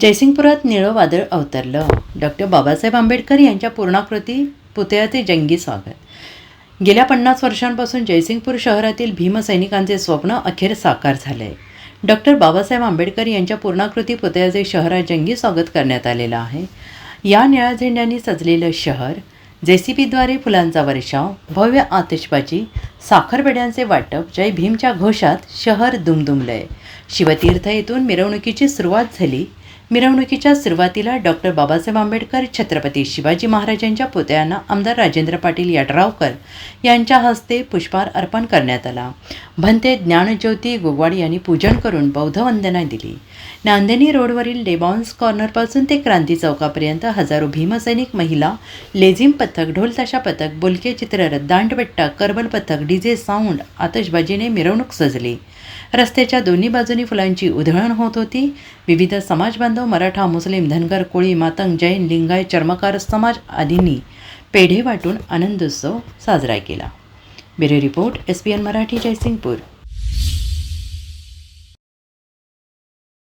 जयसिंगपुरात निळं वादळ अवतरलं. डॉक्टर बाबासाहेब आंबेडकर यांच्या पूर्णाकृती पुतळ्याचे जंगी स्वागत. गेल्या पन्नास वर्षांपासून जयसिंगपूर शहरातील भीमसैनिकांचे स्वप्न अखेर साकार झाले. आहे डॉक्टर बाबासाहेब आंबेडकर यांच्या पूर्णाकृती पुतळ्याचे शहरात जंगी स्वागत करण्यात आलेलं आहे. या निळ्या झेंड्यांनी सजलेलं शहर जे सी पीद्वारे फुलांचा वर्षाव भव्य आतिषबाजी साखरपेड्यांचे वाटप जय भीमच्या घोषात शहर दुमदुमलंय. शिवतीर्थ येथून मिरवणुकीची सुरुवात झाली. मिरवणुकीच्या सुरुवातीला डॉक्टर बाबासाहेब आंबेडकर छत्रपती शिवाजी महाराजांच्या पुतळ्यांना आमदार राजेंद्र पाटील यड्रावकर यांच्या हस्ते पुष्पहार अर्पण करण्यात आला. भंते ज्ञानज्योती गोगवाड यांनी पूजन करून बौद्ध वंदना दिली. नांदेनी रोडवरील डेबॉन्स कॉर्नरपासून ते क्रांती चौकापर्यंत हजारो भीमसैनिक महिला लेझिम पथक ढोलताशा पथक बोलके चित्ररथ दांडबट्टा करबल पथक डीजे साऊंड आतषबाजीने मिरवणूक सजली. रस्त्याच्या दोन्ही बाजूनी फुलांची उधळण होत होती. विविध समाजबांधव मराठा मुस्लिम धनगर कोळी मातंग जैन लिंगाय चर्मकार समाज आदींनी पेढे वाटून आनंदोत्सव साजरा केला. Bureau report S P N Marathi Jaysingpur.